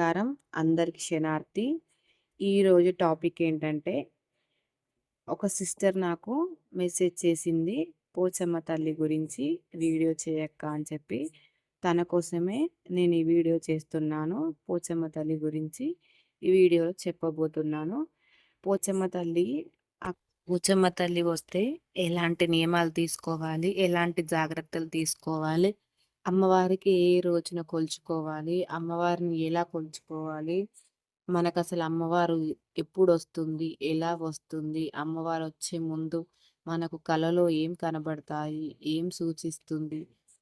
నమస్కారం అందరికి క్షణార్థి ఈరోజు టాపిక్ ఏంటంటే ఒక సిస్టర్ నాకు మెసేజ్ చేసింది పోచమ్మ తల్లి గురించి వీడియో చేయక్క అని చెప్పి. తన కోసమే నేను ఈ వీడియో చేస్తున్నాను పోచమ్మ తల్లి గురించి ఈ వీడియోలో చెప్పబోతున్నాను. పోచమ్మ తల్లి పోచమ్మ తల్లి వస్తే ఎలాంటి నియమాలు తీసుకోవాలి ఎలాంటి జాగ్రత్తలు తీసుకోవాలి అమ్మవారికి ఏ రోజున కొలుచుకోవాలి? అమ్మవారిని ఎలా కొలుచుకోవాలి? మనకు అసలు అమ్మవారు ఎప్పుడు వస్తుంది ఎలా వస్తుంది? అమ్మవారు వచ్చే ముందు మనకు కళలో ఏం కనబడతాయి? ఏం సూచిస్తుంది?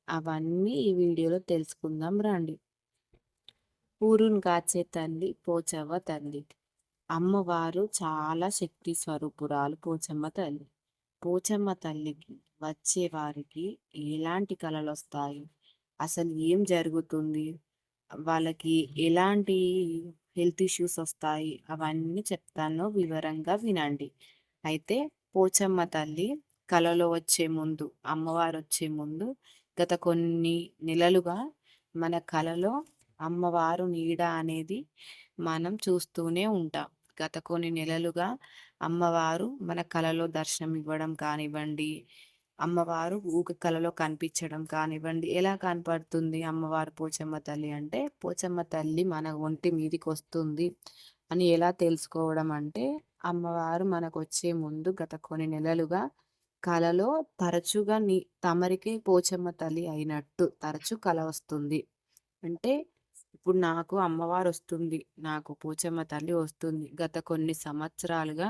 అవన్నీ ఈ వీడియోలో తెలుసుకుందాం రండి. ఊరుని కాచే తల్లి పోచవ్వ తల్లి. అమ్మవారు చాలా శక్తి స్వరూపురాలు పోచమ్మ తల్లి. పోచమ్మ తల్లికి వచ్చే వారికి ఎలాంటి కళలు వస్తాయి అసలు ఏం జరుగుతుంది? వాళ్ళకి ఎలాంటి హెల్త్ ఇష్యూస్ వస్తాయి? అవన్నీ చెప్తాను వివరంగా వినండి. అయితే పోచమ్మ తల్లి కలలో వచ్చే ముందు అమ్మవారు వచ్చే ముందు గత కొన్ని నెలలుగా మన కలలో అమ్మవారు నీడ అనేది మనం చూస్తూనే ఉంటాం. గత కొన్ని నెలలుగా అమ్మవారు మన కలలో దర్శనం ఇవ్వడం కానివ్వండి అమ్మవారు ఊక కలలో కనిపించడం కానివ్వండి ఎలా కనపడుతుంది అమ్మవారు పోచమ్మ తల్లి అంటే పోచమ్మ తల్లి మన ఒంటి మీదికి వస్తుంది అని ఎలా తెలుసుకోవడం అంటే అమ్మవారు మనకు వచ్చే ముందు గత కొన్ని నెలలుగా కలలో తరచుగా నీ తమరికి పోచమ్మ తల్లి అయినట్టు తరచు కల వస్తుంది. అంటే ఇప్పుడు నాకు అమ్మవారు వస్తుంది నాకు పోచమ్మ తల్లి వస్తుంది. గత కొన్ని సంవత్సరాలుగా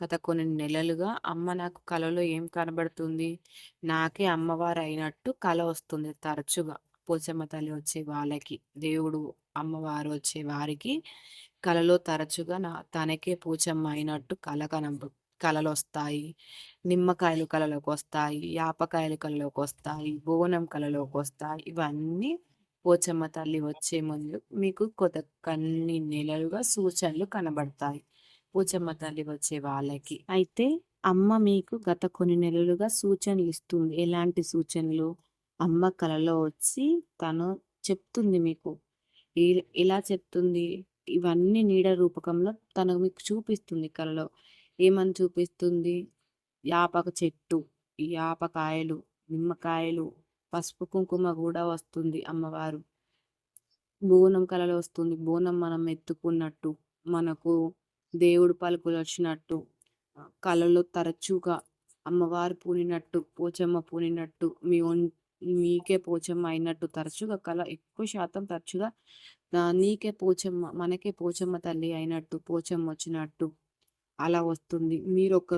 గత కొన్ని నెలలుగా అమ్మ నాకు కలలో ఏం కనబడుతుంది? నాకే అమ్మవారు అయినట్టు కల వస్తుంది తరచుగా. పోచమ్మ తల్లి వచ్చే వాళ్ళకి దేవుడు అమ్మవారు వచ్చే వారికి కలలో తరచుగా నా తనకే పూచమ్మ అయినట్టు కళ కనబ కళలు వస్తాయి నిమ్మకాయలు కళలోకి వస్తాయి యాపకాయలు కలలోకి వస్తాయి బోనం కళలోకి వస్తాయి ఇవన్నీ పోచమ్మ తల్లి వచ్చే ముందు మీకు కొత్త కొన్ని నెలలుగా సూచనలు కనబడతాయి. పోచమ్మ తల్లి వచ్చే వాళ్ళకి. అయితే అమ్మ మీకు గత కొన్ని నెలలుగా సూచనలు ఇస్తుంది. ఎలాంటి సూచనలు? అమ్మ కలలో వచ్చి తను చెప్తుంది మీకు. ఎలా చెప్తుంది? ఇవన్నీ నీడ రూపకంలో తను మీకు చూపిస్తుంది కలలో. ఏమని చూపిస్తుంది? యాపక చెట్టు యాపకాయలు నిమ్మకాయలు పసుపు కుంకుమ కూడా వస్తుంది అమ్మవారు. బోనం కళలో వస్తుంది. బోనం మనం ఎత్తుకున్నట్టు మనకు దేవుడు పలుకులు వచ్చినట్టు కళలో తరచుగా అమ్మవారు పూనినట్టు పోచమ్మ పూనినట్టు మీ మీకే పోచమ్మ అయినట్టు తరచుగా కళ ఎక్కువ శాతం తరచుగా నీకే పోచమ్మ మనకే పోచమ్మ తల్లి అయినట్టు పోచమ్మ వచ్చినట్టు అలా వస్తుంది. మీరు ఒక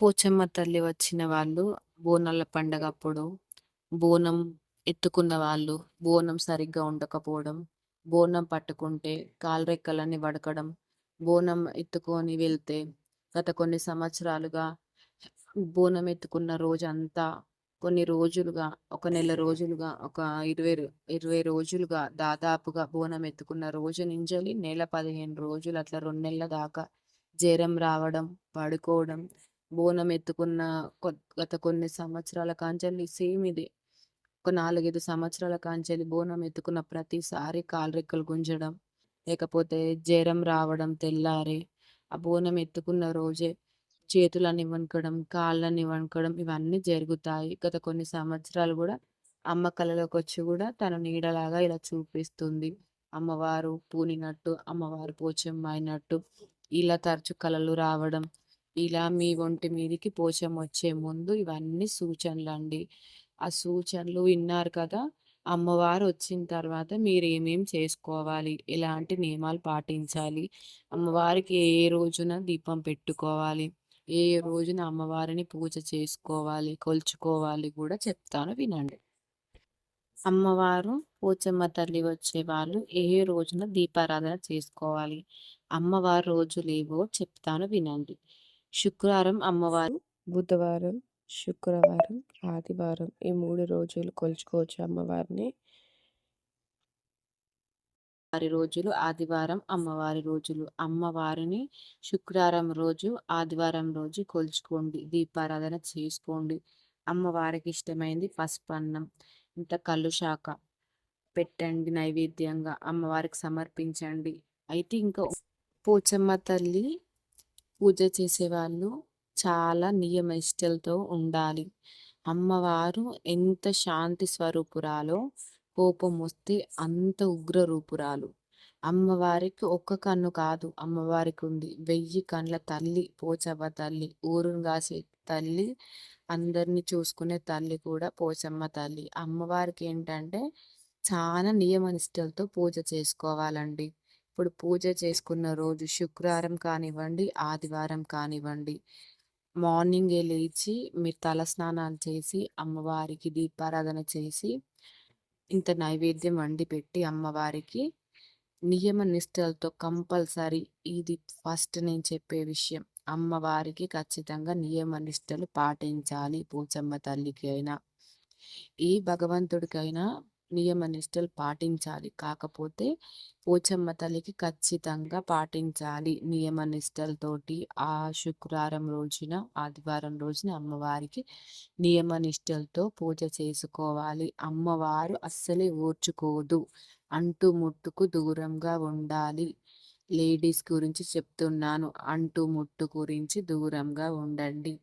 పోచమ్మ తల్లి వచ్చిన వాళ్ళు బోనాల పండగ అప్పుడు బోనం ఎత్తుకున్న వాళ్ళు బోనం సరిగ్గా ఉండకపోవడం బోనం పట్టుకుంటే కాలరెక్కలన్నీ వడకడం బోనం ఎత్తుకొని వెళ్తే గత కొన్ని సంవత్సరాలుగా బోనం ఎత్తుకున్న రోజంతా కొన్ని రోజులుగా ఒక నెల రోజులుగా ఒక ఇరవై ఇరవై రోజులుగా దాదాపుగా బోనం ఎత్తుకున్న రోజు నుంచి నెల పదిహేను రోజులు అట్లా రెండు నెలల దాకా జ్వరం రావడం పడుకోవడం బోనం ఎత్తుకున్న గత కొన్ని సంవత్సరాల కాంచెల్లి సేమ్ ఇదే. ఒక నాలుగైదు సంవత్సరాల కాంచెలి బోనం ఎత్తుకున్న ప్రతిసారి కాలరెక్కలు గుంజడం లేకపోతే జ్వరం రావడం తెల్లారి ఆ బోనం ఎత్తుకున్న రోజే చేతులని వణకడం కాళ్ళని వణకడం ఇవన్నీ జరుగుతాయి. గత కొన్ని సంవత్సరాలు కూడా అమ్మ కళలోకి వచ్చి కూడా తను నీడలాగా ఇలా చూపిస్తుంది. అమ్మవారు పూనినట్టు అమ్మవారు పోచమ్మ అయినట్టు ఇలా తరచు కళలు రావడం ఇలా మీ ఒంటి మీదికి పోచం వచ్చే ముందు ఇవన్నీ సూచనలు అండి ఆ సూచనలు విన్నారు కదా! అమ్మవారు వచ్చిన తర్వాత మీరు ఏమేం చేసుకోవాలి? ఎలాంటి నియమాలు పాటించాలి? అమ్మవారికి ఏ రోజున దీపం పెట్టుకోవాలి? ఏ రోజున అమ్మవారిని పూజ చేసుకోవాలి? కొలుచుకోవాలి కూడా చెప్తాను వినండి. అమ్మవారు పోచమ్మ తల్లి వచ్చే వాళ్ళు ఏ రోజున దీపారాధన చేసుకోవాలి? అమ్మవారు రోజులేవో చెప్తాను వినండి. శుక్రవారం అమ్మవారు బుధవారం శుక్రవారం ఆదివారం ఈ మూడు రోజులు కొలుచుకోవచ్చు అమ్మవారిని. వారి రోజులు ఆదివారం అమ్మవారి రోజులు. అమ్మవారిని శుక్రవారం రోజు ఆదివారం రోజు కొలుచుకోండి. దీపారాధన చేసుకోండి. అమ్మవారికి ఇష్టమైంది పసుపన్నం ఇంత కళ్ళు శాఖ పెట్టండి నైవేద్యంగా. అమ్మవారికి సమర్పించండి. అయితే ఇంకా పోచమ్మ తల్లి పూజ చేసేవాళ్ళు చాలా నియమనిష్టలతో ఉండాలి. అమ్మవారు ఎంత శాంతి స్వరూపురాలో కోపం వస్తే అంత ఉగ్ర రూపురాలు అమ్మవారికి ఒక్క కన్ను కాదు అమ్మవారికి ఉంది వెయ్యి కండ్ల తల్లి పోచమ్మ తల్లి ఊరును కాసే తల్లి అందరిని చూసుకునే తల్లి కూడా పోచమ్మ తల్లి. అమ్మవారికి ఏంటంటే చాలా నియమనిష్టలతో పూజ చేసుకోవాలండి. ఇప్పుడు పూజ చేసుకున్న రోజు శుక్రవారం కానివ్వండి ఆదివారం కానివ్వండి మార్నింగే లేచి మీరు తల స్నానాలు చేసి అమ్మవారికి దీపారాధన చేసి ఇంత నైవేద్యం వండి పెట్టి అమ్మవారికి నియమ నిష్టలతో కంపల్సరీ ఇది ఫస్ట్ నేను చెప్పే విషయం. అమ్మవారికి ఖచ్చితంగా నియమ నిష్టలు పాటించాలి. పోచమ్మ తల్లికి అయినా ఏ భగవంతుడికైనా నియమ నిష్టలు పాటించాలి. కాకపోతే పోచమ్మ తల్లికి ఖచ్చితంగా పాటించాలి. నియమ నిష్టలతోటి ఆ శుక్రవారం రోజున ఆదివారం రోజున అమ్మవారికి నియమ నిష్టలతో పూజ చేసుకోవాలి. అమ్మవారు అస్సలే ఓర్చుకోదు అంటు ముట్టుకు దూరంగా ఉండాలి. లేడీస్ గురించి చెప్తున్నాను. అంటు ముట్టు గురించి దూరంగా ఉండండి.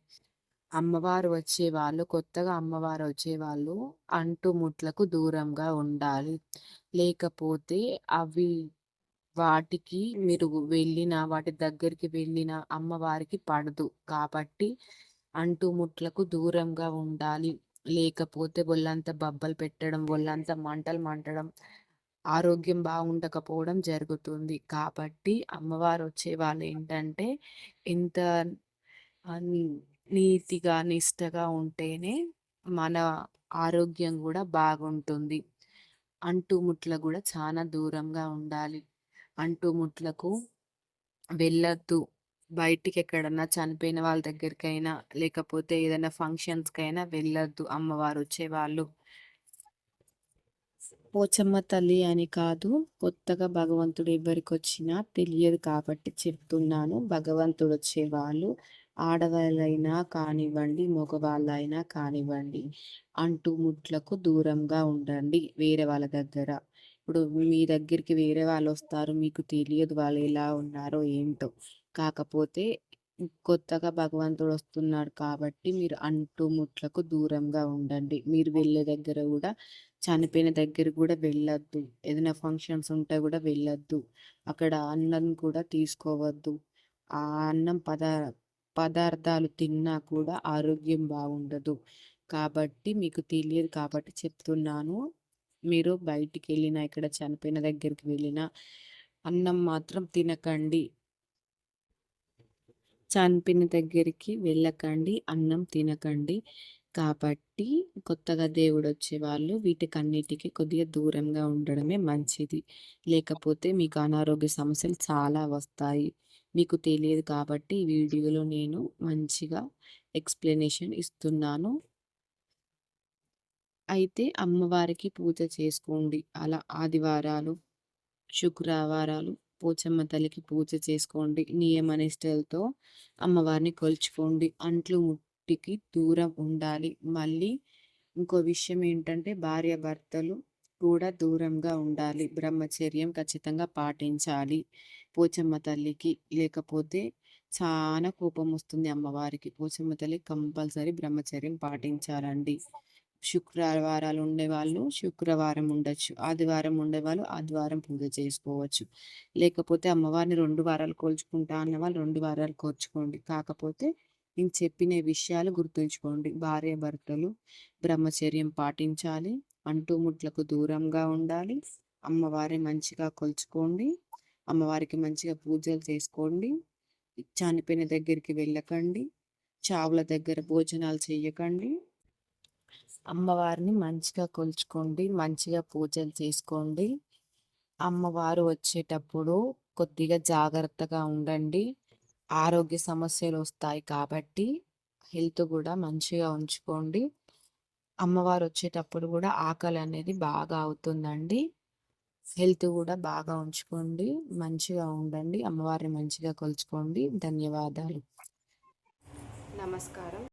అమ్మవారు వచ్చేవాళ్ళు కొత్తగా అమ్మవారు వచ్చేవాళ్ళు అంటుముట్లకు దూరంగా ఉండాలి. లేకపోతే అవి వాటికి మీరు వెళ్ళిన వాటి దగ్గరికి వెళ్ళిన అమ్మవారికి పడదు. కాబట్టి అంటుముట్లకు దూరంగా ఉండాలి. లేకపోతే ఒళ్ళంతా బబ్బలు పెట్టడం ఒళ్ళంతా మంటలు మంటడం ఆరోగ్యం బాగుండకపోవడం జరుగుతుంది. కాబట్టి అమ్మవారు వచ్చే వాళ్ళు ఏంటంటే ఇంత నీతిగా నిష్టగా ఉంటేనే మన ఆరోగ్యం కూడా బాగుంటుంది. అంటుముట్ల కూడా చాలా దూరంగా ఉండాలి. అంటుముట్లకు వెళ్ళొద్దు. బయటికి ఎక్కడన్నా చనిపోయిన వాళ్ళ దగ్గరికైనా లేకపోతే ఏదైనా ఫంక్షన్స్కైనా వెళ్ళొద్దు అమ్మవారు వచ్చేవాళ్ళు. పోచమ్మ తల్లి అని కాదు కొత్తగా భగవంతుడు ఎవరికి వచ్చినా తెలియదు కాబట్టి చెప్తున్నాను. భగవంతుడు వచ్చేవాళ్ళు. ఆడవాళ్ళైనా కానివ్వండి మగవాళ్ళైనా కానివ్వండి అంటు ముట్లకు దూరంగా ఉండండి వేరే వాళ్ళ దగ్గర. ఇప్పుడు మీ దగ్గరికి వేరే వాళ్ళు వస్తారు మీకు తెలియదు వాళ్ళు ఎలా ఉన్నారో ఏంటో. కాకపోతే కొత్తగా భగవంతుడు వస్తున్నాడు కాబట్టి మీరు అంటు ముట్లకు దూరంగా ఉండండి. మీరు వెళ్ళే దగ్గర కూడా చనిపోయిన దగ్గర కూడా వెళ్ళొద్దు. ఏదైనా ఫంక్షన్స్ ఉంటే కూడా వెళ్ళొద్దు. అక్కడ అన్నం కూడా తీసుకోవద్దు. ఆ అన్నం పదా పదార్థాలు తిన్నా కూడా ఆరోగ్యం బాగుండదు. కాబట్టి మీకు తెలియదు కాబట్టి చెప్తున్నాను. మీరు బయటికి వెళ్ళినా ఇక్కడ చనిపోయిన దగ్గరికి వెళ్ళినా అన్నం మాత్రం తినకండి. చనిపోయిన దగ్గరికి వెళ్ళకండి అన్నం తినకండి. కాబట్టి కొత్తగా దేవుడు వచ్చేవాళ్ళు వీటికన్నిటికి కొద్దిగా దూరంగా ఉండడమే మంచిది. లేకపోతే మీకు అనారోగ్య సమస్యలు చాలా వస్తాయి. మీకు తెలియదు కాబట్టి ఈ వీడియోలో నేను మంచిగా ఎక్స్ప్లెనేషన్ ఇస్తున్నాను. అయితే అమ్మవారికి పూజ చేసుకోండి. అలా ఆదివారాలు శుక్రవారాలు పోచమ్మ తల్లికి పూజ చేసుకోండి. నియమనిష్టలతో అమ్మవారిని కొలుచుకోండి. అంట్లు ముట్టికి దూరం ఉండాలి. మళ్ళీ ఇంకో విషయం ఏంటంటే భార్య భర్తలు కూడా దూరంగా ఉండాలి. బ్రహ్మచర్యం ఖచ్చితంగా పాటించాలి. పోచమ్మ తల్లికి లేకపోతే చాలా కోపం వస్తుంది అమ్మవారికి. పోచమ్మ తల్లి కంపల్సరీ బ్రహ్మచర్యం పాటించాలండి. శుక్రవారాలు ఉండేవాళ్ళు శుక్రవారం ఉండొచ్చు ఆదివారం ఉండేవాళ్ళు ఆదివారం పూజ చేసుకోవచ్చు. లేకపోతే అమ్మవారిని రెండు వారాలు కోల్చుకుంటా అన్న వాళ్ళు రెండు వారాలు కోర్చుకోండి. కాకపోతే నేను చెప్పిన విషయాలు గుర్తుంచుకోండి. భార్య భర్తలు బ్రహ్మచర్యం పాటించాలి అంటుముట్లకు దూరంగా ఉండాలి అమ్మవారి మంచిగా కొలుచుకోండి. అమ్మవారికి మంచిగా పూజలు చేసుకోండి. చనిపోయిన దగ్గరికి వెళ్ళకండి. చావుల దగ్గర భోజనాలు చేయకండి అమ్మవారిని మంచిగా కొలుచుకోండి. మంచిగా పూజలు చేసుకోండి. అమ్మవారు వచ్చేటప్పుడు కొద్దిగా జాగ్రత్తగా ఉండండి. ఆరోగ్య సమస్యలు వస్తాయి కాబట్టి హెల్త్ కూడా మంచిగా ఉంచుకోండి. అమ్మవారు వచ్చేటప్పుడు కూడా ఆకలి అనేది బాగా అవుతుందండి. హెల్త్ కూడా బాగా ఉంచుకోండి. మంచిగా ఉండండి. అమ్మవారిని మంచిగా కొలుచుకోండి. ధన్యవాదాలు. నమస్కారం.